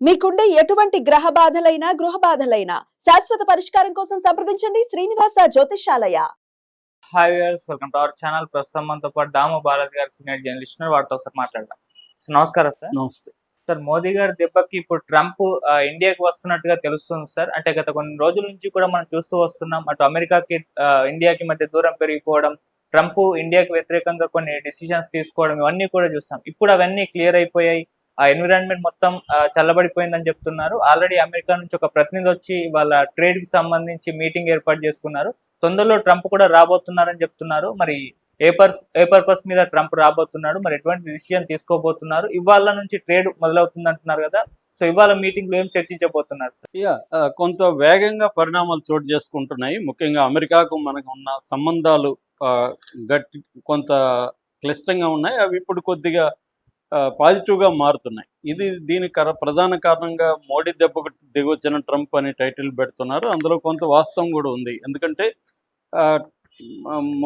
మీకుండే ఎటువంటి గ్రహ బాధలైనా గృహ బాధలైనా శాశ్వత పరిష్కారం కోసం సంప్రదించండి Srinivasa Jyotishalaya hi viewers welcome to our channel ప్రస్తుతం మనతో పాటు దాము బాలాజీ గారు సీనియర్ జర్నలిస్ట్. వారితో ఒకసారి మాట్లాడదాం. సార్ నమస్కారం సార్ నమస్తే. సార్ మోదీ గారి దెబ్బకి ఇప్పుడు ట్రంప్ ఇండియాకి వస్తున్నట్టుగా తెలుస్తుంది సార్ అంటే గత కొన్ని రోజుల నుంచి కూడా మనం చూస్తూ వస్తున్నాం. అటు అమెరికాకి ఇండియాకి మధ్య దూరం పెరిగిపోవడం ట్రంప్ ఇండియాకి వ్యతిరేకంగా కొన్ని డిసిషన్స్ తీసుకోవడం ఇవన్నీ కూడా చూస్తాం. ఇప్పుడు అవన్నీ క్లియర్ అయిపోయాయి. ఆ ఎన్విరాన్మెంట్ మొత్తం చల్లబడిపోయిందని చెప్తున్నారు. ఆల్రెడీ అమెరికా నుంచి ఒక ప్రతినిధి వచ్చి వాళ్ళ ట్రేడ్కి సంబంధించి మీటింగ్ ఏర్పాటు చేసుకున్నారు. తొందరలో ట్రంప్ కూడా రాబోతున్నారని చెప్తున్నారు. మరి ఏ పర్ ఏ పర్పస్ మీద ట్రంప్ రాబోతున్నాడు? మరి ఎటువంటి డిసిషన్ తీసుకోబోతున్నారు? ఇవాళ నుంచి ట్రేడ్ మొదలవుతుంది అంటున్నారు కదా. సో ఇవాళ మీటింగ్లో ఏం చర్చించబోతున్నారు సార్? కొంత వేగంగా పరిణామాలు చోటు చేసుకుంటున్నాయి. ముఖ్యంగా అమెరికాకు మనకు ఉన్న సంబంధాలు ఆ, గట్టి కొంత క్లిష్టంగా ఉన్నాయి. అవి ఇప్పుడు కొద్దిగా పాజిటివ్గా మారుతున్నాయి. ఇది దీని కర ప్రధాన కారణంగా మోడీ దెబ్బకు దిగొచ్చిన ట్రంప్ అని టైటిల్ పెడుతున్నారు. అందులో కొంత వాస్తవం కూడా ఉంది. ఎందుకంటే ఆ,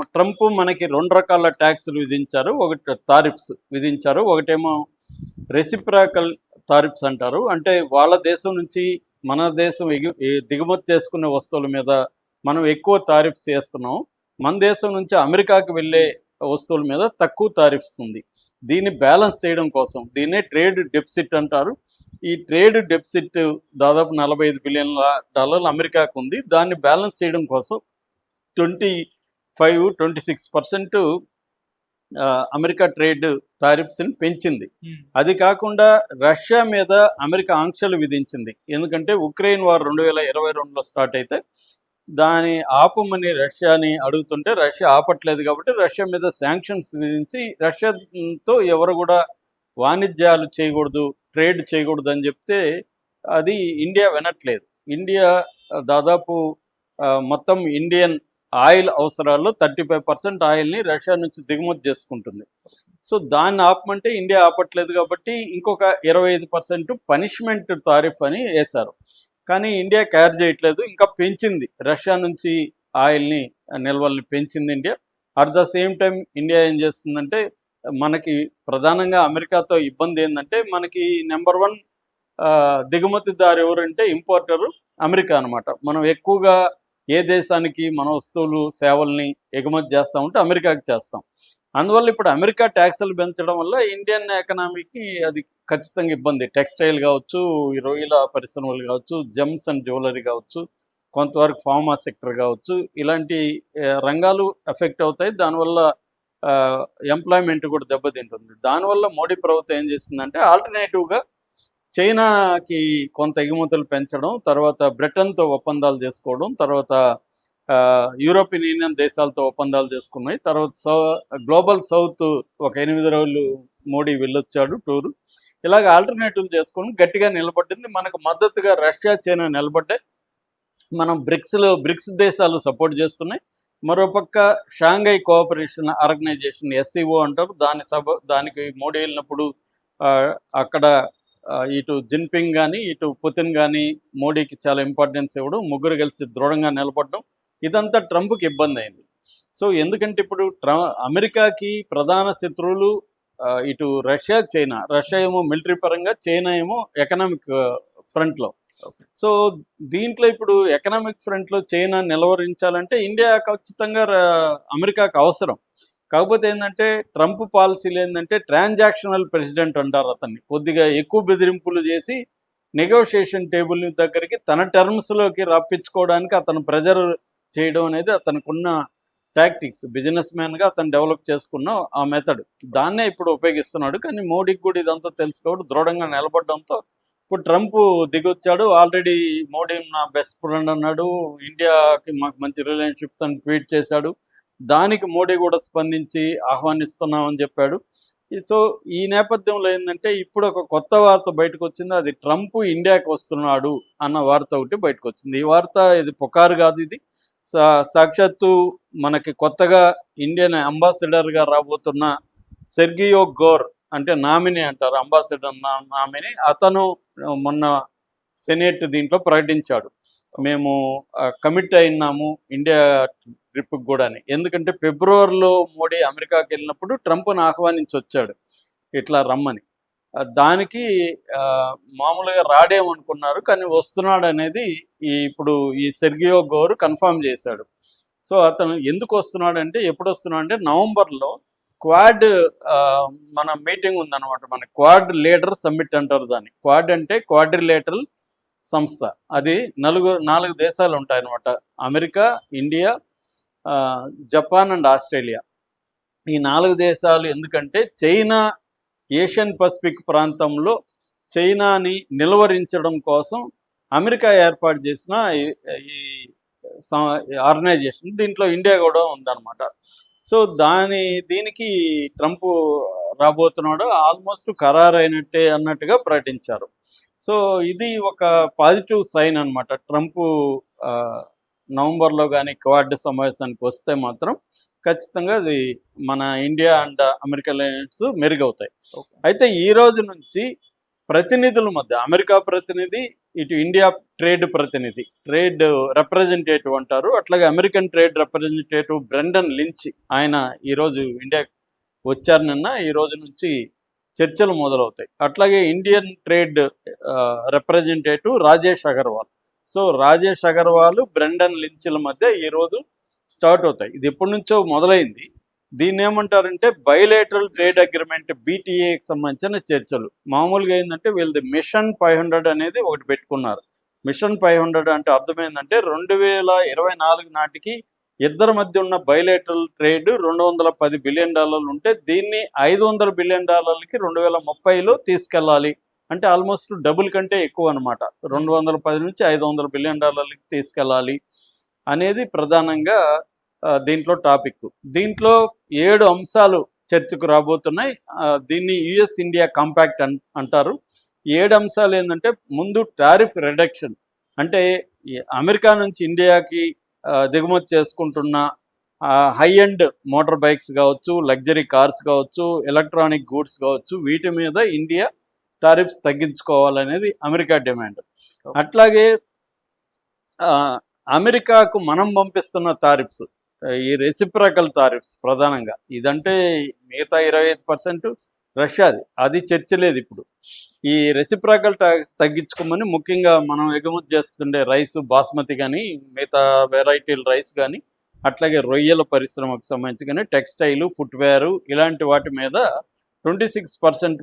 ట్రంప్ మనకి రెండు రకాల ట్యాక్స్లు విధించారు. ఒకటి తారిఫ్స్ విధించారు. ఒకటేమో రెసిప్రాకల్ తారిఫ్స్ అంటారు. అంటే వాళ్ళ దేశం నుంచి మన దేశం ఎగు- దిగుమతి చేసుకునే వస్తువుల మీద మనం ఎక్కువ తారిఫ్స్ చేస్తున్నాం. మన దేశం నుంచి అమెరికాకి వెళ్ళే వస్తువుల మీద తక్కువ తారిఫ్స్ ఉంది. దీన్ని బ్యాలెన్స్ చేయడం కోసం దీన్నే ట్రేడ్ డెఫిసిట్ అంటారు. ఈ ట్రేడ్ డెఫిసిట్ దాదాపు నలభై ఐదు బిలియన్ల డాలర్లు అమెరికాకు ఉంది. దాన్ని బ్యాలెన్స్ చేయడం కోసం twenty five twenty six percent America trade తారిఫ్స్ని పెంచింది. అది కాకుండా రష్యా మీద అమెరికా ఆంక్షలు విధించింది. ఎందుకంటే ఉక్రెయిన్ వార్ రెండు వేల ఇరవై రెండులో స్టార్ట్ అయితే దాని ఆపమని రష్యాని అడుగుతుంటే రష్యా ఆపట్లేదు కాబట్టి రష్యా మీద శాంక్షన్స్ విధించి రష్యాతో ఎవరు కూడా వాణిజ్యాలు చేయకూడదు ట్రేడ్ చేయకూడదు అని చెప్తే అది ఇండియా వినట్లేదు. ఇండియా దాదాపు మొత్తం ఇండియన్ ఆయిల్ అవసరాల్లో థర్టీ ఫైవ్ పర్సెంట్ ఆయిల్ని రష్యా నుంచి దిగుమతి చేసుకుంటుంది. సో దాన్ని ఆపమంటే ఇండియా ఆపట్లేదు కాబట్టి ఇంకొక ఇరవై ఐదు పర్సెంట్ పనిష్మెంట్ తారిఫ్ అని వేశారు. కానీ ఇండియా కేర్ చేయట్లేదు. ఇంకా పెంచింది. రష్యా నుంచి ఆయిల్ని నిల్వల్ని పెంచింది India. At the same time India ఏం చేస్తుందంటే మనకి ప్రధానంగా అమెరికాతో ఇబ్బంది ఏంటంటే మనకి నెంబర్ వన్ దిగుమతిదారు ఎవరంటే ఇంపోర్టరు అమెరికా అన్నమాట. మనం ఎక్కువగా ఏ దేశానికి మన వస్తువులు సేవల్ని ఎగుమతి చేస్తామంటే అమెరికాకి చేస్తాం. అందువల్ల ఇప్పుడు అమెరికా ట్యాక్సులు పెంచడం వల్ల ఇండియన్ ఎకనామీకి అది ఖచ్చితంగా ఇబ్బంది. టెక్స్టైల్ కావచ్చు ఈ రొయ్యల పరిశ్రమలు కావచ్చు జెమ్స్ అండ్ జ్యువెలరీ కావచ్చు కొంతవరకు ఫార్మా సెక్టర్ కావచ్చు ఇలాంటి రంగాలు ఎఫెక్ట్ అవుతాయి. దానివల్ల ఎంప్లాయ్మెంట్ కూడా దెబ్బతింటుంది. దానివల్ల మోడీ ప్రభుత్వం ఏం చేస్తుందంటే ఆల్టర్నేటివ్గా చైనాకి కొంత ఎగుమతులు పెంచడం తర్వాత బ్రిటన్తో ఒప్పందాలు చేసుకోవడం తర్వాత యూరోపియన్ యూనియన్ దేశాలతో ఒప్పందాలు చేసుకున్నాయి. తర్వాత సౌ గ్లోబల్ సౌత్ ఒక ఎనిమిది రోజులు మోడీ వెళ్ళొచ్చాడు టూరు. ఇలాగ ఆల్టర్నేటివ్ చేసుకొని గట్టిగా నిలబడింది. మనకు మద్దతుగా రష్యా చైనా నిలబడ్డాయి. మనం బ్రిక్స్లో బ్రిక్స్ దేశాలు సపోర్ట్ చేస్తున్నాయి. మరోపక్క షాంఘై కోఆపరేషన్ ఆర్గనైజేషన్ ఎస్సీఓ అంటారు. దాని సభ దానికి మోడీ వెళ్ళినప్పుడు ఆ, అక్కడ ఇటు జిన్పింగ్ కానీ ఇటు పుతిన్ కానీ మోడీకి చాలా ఇంపార్టెన్స్ ఇవ్వడం ముగ్గురు కలిసి దృఢంగా నిలబడడం. ఇదంతా ట్రంప్కి ఇబ్బంది అయింది. సో ఎందుకంటే ఇప్పుడు ట్ర అమెరికాకి ప్రధాన శత్రువులు ఇటు రష్యా చైనా. రష్యా ఏమో మిలిటరీ పరంగా చైనా ఏమో ఎకనామిక్ ఫ్రంట్లో. సో దీంట్లో ఇప్పుడు ఎకనామిక్ ఫ్రంట్లో చైనా నిలవరించాలంటే ఇండియా ఖచ్చితంగా అమెరికాకు అవసరం. కాకపోతే ఏంటంటే ట్రంప్ పాలసీలు ఏంటంటే ట్రాన్సాక్షనల్ ప్రెసిడెంట్ అంటారు అతన్ని. కొద్దిగా ఎక్కువ బెదిరింపులు చేసి నెగోషియేషన్ టేబుల్ దగ్గరికి తన టర్మ్స్లోకి రప్పించుకోవడానికి అతను ప్రెజర్ చేయడం అనేది అతనుకున్న టాక్టిక్స్ బిజినెస్ మ్యాన్గా అతను డెవలప్ చేసుకున్న ఆ మెథడ్ దాన్నే ఇప్పుడు ఉపయోగిస్తున్నాడు. కానీ మోడీకి కూడా ఇదంతా తెలుసుకోవడం దృఢంగా నిలబడడంతో ఇప్పుడు ట్రంప్ దిగొచ్చాడు. ఆల్రెడీ మోడీ నా బెస్ట్ ఫ్రెండ్ అన్నాడు. ఇండియాకి మాకు మంచి రిలేషన్షిప్ అని ట్వీట్ చేశాడు. దానికి మోడీ కూడా స్పందించి ఆహ్వానిస్తున్నామని చెప్పాడు. ఈ- సో ఈ నేపథ్యంలో ఏంటంటే ఇప్పుడు ఒక కొత్త వార్త బయటకు వచ్చింది. అది ట్రంప్ ఇండియాకి వస్తున్నాడు అన్న వార్త ఒకటి బయటకు వచ్చింది. ఈ వార్త ఇది పుకారు కాదు ఇది. సాక్షాత్తు మనకి కొత్తగా ఇండియన్ అంబాసిడర్గా రాబోతున్న సెర్గియో గోర్ అంటే నామిని అంటారు అంబాసిడర్ నామిని. అతను మొన్న సెనేట్ దీంట్లో ప్రకటించాడు. మేము కమిట్ అయినాము ఇండియా ట్రిప్కి కూడా అని ఎందుకంటే ఫిబ్రవరిలో మోడీ అమెరికాకి వెళ్ళినప్పుడు ట్రంప్ను ఆహ్వానించి వచ్చాడు ఇట్లా రమ్మని. దానికి ఆ, మామూలుగా రాడేమనుకున్నారు కానీ వస్తున్నాడు అనేది ఈ ఇప్పుడు ఈ సెర్గియో గోరు కన్ఫర్మ్ చేశాడు. సో అతను ఎందుకు వస్తున్నాడు అంటే ఎప్పుడు వస్తున్నాడు అంటే నవంబర్లో క్వాడ్ ఆ, మన మీటింగ్ ఉందన్నమాట మన క్వాడ్ లీడర్ సమ్మిట్ అంటారు దాన్ని. క్వాడ్ అంటే క్వాడ్రిలేటరల్ సంస్థ. అది నలుగు నాలుగు దేశాలు ఉంటాయి అన్నమాట అమెరికా ఇండియా ఆ, జపాన్ అండ్ ఆస్ట్రేలియా. ఈ నాలుగు దేశాలు ఎందుకంటే చైనా ఏషియన్ పసిఫిక్ ప్రాంతంలో చైనాని నిలువరించడం కోసం అమెరికా ఏర్పాటు చేసిన ఈ- ఆర్గనైజేషన్ దీంట్లో ఇండియా కూడా ఉందన్నమాట. సో దాని దీనికి ట్రంప్ రాబోతున్నాడు ఆల్మోస్ట్ ఖరారైనట్టే అన్నట్టుగా ప్రకటించారు. సో ఇది ఒక పాజిటివ్ సైన్ అనమాట ట్రంప్ ఆ, నవంబర్లో కానీ క్వాడ్ సమావేశానికి వస్తే మాత్రం ఖచ్చితంగా అది మన ఇండియా అండ్ అమెరికా లైన్స్ మెరుగవుతాయి. అయితే ఈ రోజు నుంచి ప్రతినిధుల మధ్య అమెరికా ప్రతినిధి ఇటు ఇండియా ట్రేడ్ ప్రతినిధి ట్రేడ్ రిప్రజెంటేటివ్ అంటారు. అట్లాగే American trade representative Brendan Lynch ఆయన ఈరోజు ఇండియా వచ్చారు నిన్న. ఈ రోజు నుంచి చర్చలు మొదలవుతాయి. అట్లాగే Indian trade representative Rajesh Agarwal. So Rajesh Agarwal Brendan లించ్ల మధ్య ఈరోజు స్టార్ట్ అవుతాయి. ఇది ఎప్పటి నుంచో మొదలైంది. దీన్ని ఏమంటారంటే బయోలేటరల్ ట్రేడ్ అగ్రిమెంట్ బీటీఏకి సంబంధించిన చర్చలు. మామూలుగా ఏంటంటే వీళ్ళది మిషన్ ఫైవ్ హండ్రెడ్ అనేది ఒకటి పెట్టుకున్నారు. మిషన్ ఫైవ్ హండ్రెడ్ అంటే అర్థం ఏంటంటే రెండు వేల ఇరవై నాలుగు నాటికి ఇద్దరి మధ్య ఉన్న బయోలేటరల్ ట్రేడ్ రెండు వందల పది బిలియన్ డాలర్లు ఉంటే దీన్ని ఐదు వందల బిలియన్ డాలర్లకి రెండు వేల ముప్పైలో తీసుకెళ్ళాలి. అంటే ఆల్మోస్ట్ డబుల్ కంటే ఎక్కువ అనమాట రెండు వందల పది నుంచి ఐదు వందల బిలియన్ డాలర్లకి తీసుకెళ్ళాలి. అనేది ప్రధానంగా దీంట్లో టాపిక్. దీంట్లో ఏడు అంశాలు చర్చకు రాబోతున్నాయి. దీన్ని యుఎస్ ఇండియా కాంపాక్ట్ అంటారు. ఏడు అంశాలు ఏంటంటే ముందు టారిఫ్ రిడక్షన్. అంటే అమెరికా నుంచి ఇండియాకి దిగుమతి చేసుకుంటున్న హై ఎండ్ మోటార్ బైక్స్ కావచ్చు లగ్జరీ కార్స్ కావచ్చు ఎలక్ట్రానిక్ గూడ్స్ కావచ్చు వీటి మీద ఇండియా టారిఫ్స్ తగ్గించుకోవాలనేది అమెరికా డిమాండ్. అట్లాగే ఆ, అమెరికాకు మనం పంపిస్తున్న తారిఫ్స్ ఈ రెసిప్రకల్ తారిఫ్స్ ప్రధానంగా. ఇదంటే మిగతా ఇరవై ఐదు పర్సెంట్ రష్యాది. అది చర్చ లేదు ఇప్పుడు. ఈ రెసిప్రకల్ ట్యాక్స్ తగ్గించుకోమని ముఖ్యంగా మనం ఎగుమతి చేస్తుండే రైస్ బాస్మతి కానీ మిగతా వెరైటీల రైస్ కానీ అట్లాగే రొయ్యల పరిశ్రమకు సంబంధించి కానీ టెక్స్టైల్ ఫుట్వేర్ ఇలాంటి వాటి మీద ట్వంటీ సిక్స్ పర్సెంట్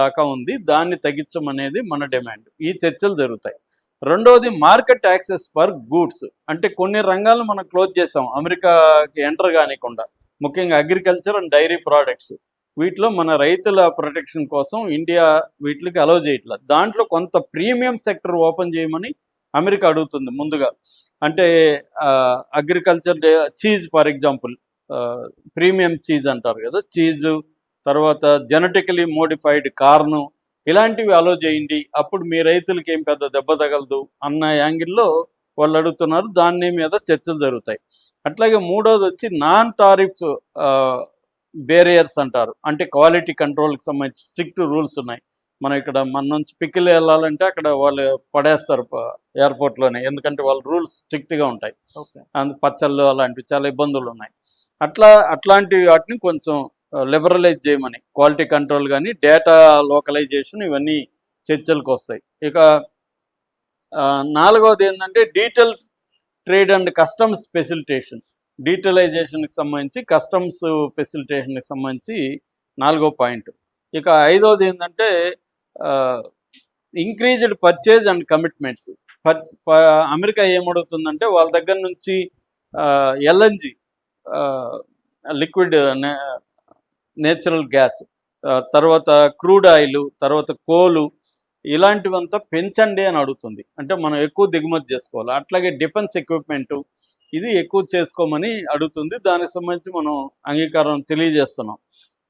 దాకా ఉంది. దాన్ని తగ్గించమనేది మన డిమాండ్. ఈ చర్చలు జరుగుతాయి. రెండవది మార్కెట్ యాక్సెస్ ఫర్ గూడ్స్. అంటే కొన్ని రంగాలను మనం క్లోజ్ చేసాం. అమెరికాకి ఎంటర్ కానికుండా. ముఖ్యంగా అగ్రికల్చర్ అండ్ డైరీ ప్రోడక్ట్స్. వీటిలో మన రైతుల ప్రొటెక్షన్ కోసం ఇండియా వీటికి అలౌ చేయట్లేదు దాంట్లో కొంత ప్రీమియం సెక్టర్ ఓపెన్ చేయమని అమెరికా అడుగుతుంది ముందుగా. అంటే agriculture cheese for example. Premium cheese అంటారు కదా చీజు. తర్వాత జెనటికలీ మోడిఫైడ్ కార్ను. ఇలాంటివి అలో చేయండి అప్పుడు మీ రైతులకి ఏం పెద్ద దెబ్బ తగలదు అన్న యాంగిల్లో వాళ్ళు అడుగుతున్నారు. దాని మీద చర్చలు జరుగుతాయి. అట్లాగే మూడోది వచ్చి నాన్ టారిఫ్ బేరియర్స్ అంటారు. అంటే క్వాలిటీ కంట్రోల్కి సంబంధించి స్ట్రిక్ట్ రూల్స్ ఉన్నాయి. మనం ఇక్కడ మన నుంచి పిక్కిలు వెళ్ళాలంటే అక్కడ వాళ్ళు పడేస్తారు ఎయిర్పోర్ట్లోనే ఎందుకంటే వాళ్ళ రూల్స్ స్ట్రిక్ట్గా ఉంటాయి. అందు పచ్చళ్ళు అలాంటివి చాలా ఇబ్బందులు ఉన్నాయి. అట్లా అట్లాంటి వాటిని కొంచెం లిబరలైజ్ చేయమని క్వాలిటీ కంట్రోల్ కానీ డేటా లోకలైజేషన్ ఇవన్నీ చర్చలకు వస్తాయి. ఇక నాలుగవది ఏంటంటే detail trade and customs facilitation డీటెలైజేషన్కి సంబంధించి కస్టమ్స్ ఫెసిలిటేషన్కి సంబంధించి నాలుగో పాయింట్. ఇక ఐదవది ఏంటంటే increased purchase and commitments America ఏమడుగుతుందంటే వాళ్ళ దగ్గర నుంచి ఎల్ఎన్జి లిక్విడ్ నేచురల్ గ్యాస్ తర్వాత క్రూడ్ ఆయిల్ తర్వాత కోలు ఇలాంటివంతా పెంచండి అని అడుగుతుంది. అంటే మనం ఎక్కువ దిగుమతి చేసుకోవాలి. అట్లాగే డిఫెన్స్ ఎక్విప్మెంట్ ఇది ఎక్కువ చేసుకోమని అడుగుతుంది. దానికి సంబంధించి మనం అంగీకారం తెలియజేస్తున్నాం.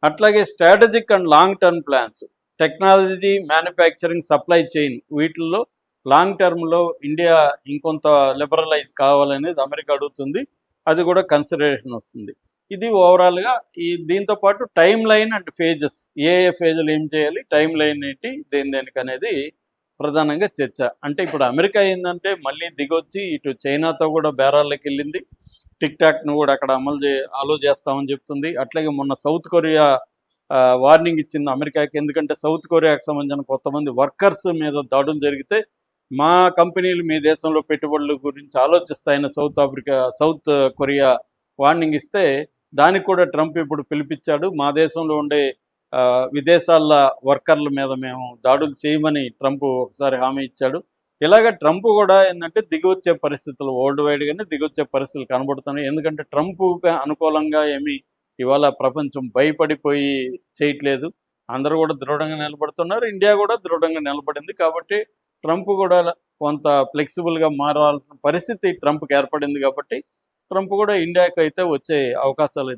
అట్లాగే strategic and long term plans technology manufacturing supply chain వీటిల్లో లాంగ్ టర్మ్లో ఇండియా ఇంకొంత లిబరలైజ్ కావాలనేది అమెరికా అడుగుతుంది. అది కూడా కన్సిడరేషన్ వస్తుంది. ఇది ఓవరాల్గా ఈ దీంతో పాటు టైం లైన్ అండ్ ఫేజెస్ ఏ ఏ ఫేజ్లు ఏం చేయాలి టైం లైన్ ఏంటి దేని దేనికి అనేది ప్రధానంగా చర్చ. అంటే ఇప్పుడు అమెరికా ఏంటంటే మళ్ళీ దిగొచ్చి ఇటు చైనాతో కూడా బేరాల్లోకి వెళ్ళింది. టిక్ టాక్ను కూడా అక్కడ అమలు చే అలో చేస్తామని చెప్తుంది. అట్లాగే మొన్న సౌత్ కొరియా వార్నింగ్ ఇచ్చింది అమెరికాకి. ఎందుకంటే సౌత్ కొరియాకి సంబంధించిన కొంతమంది వర్కర్స్ మీద దాడులు జరిగితే మా కంపెనీలు మీ దేశంలో పెట్టుబడుల గురించి ఆలోచిస్తాయని South Africa South Korea warning ఇస్తే దానికి కూడా ట్రంప్ ఇప్పుడు పిలిపించాడు. మా దేశంలో ఉండే ఆ, విదేశాల వర్కర్ల మీద మేము దాడులు చేయమని ట్రంప్ ఒకసారి హామీ ఇచ్చాడు. ఇలాగ ట్రంప్ కూడా ఏంటంటే దిగొచ్చే పరిస్థితులు వరల్డ్ వైడ్గానే దిగొచ్చే పరిస్థితులు కనబడుతున్నాయి. ఎందుకంటే ట్రంప్ అనుకూలంగా ఏమి ఇవాళ ప్రపంచం భయపడిపోయి చేయట్లేదు. అందరూ కూడా దృఢంగా నిలబడుతున్నారు. ఇండియా కూడా దృఢంగా నిలబడింది. కాబట్టి ట్రంప్ కూడా కొంత ఫ్లెక్సిబుల్గా మారాల్సిన పరిస్థితి ట్రంప్కి ఏర్పడింది కాబట్టి ట్రంప్ కూడా ఇండియాకి అయితే వచ్చే అవకాశాలు అయితే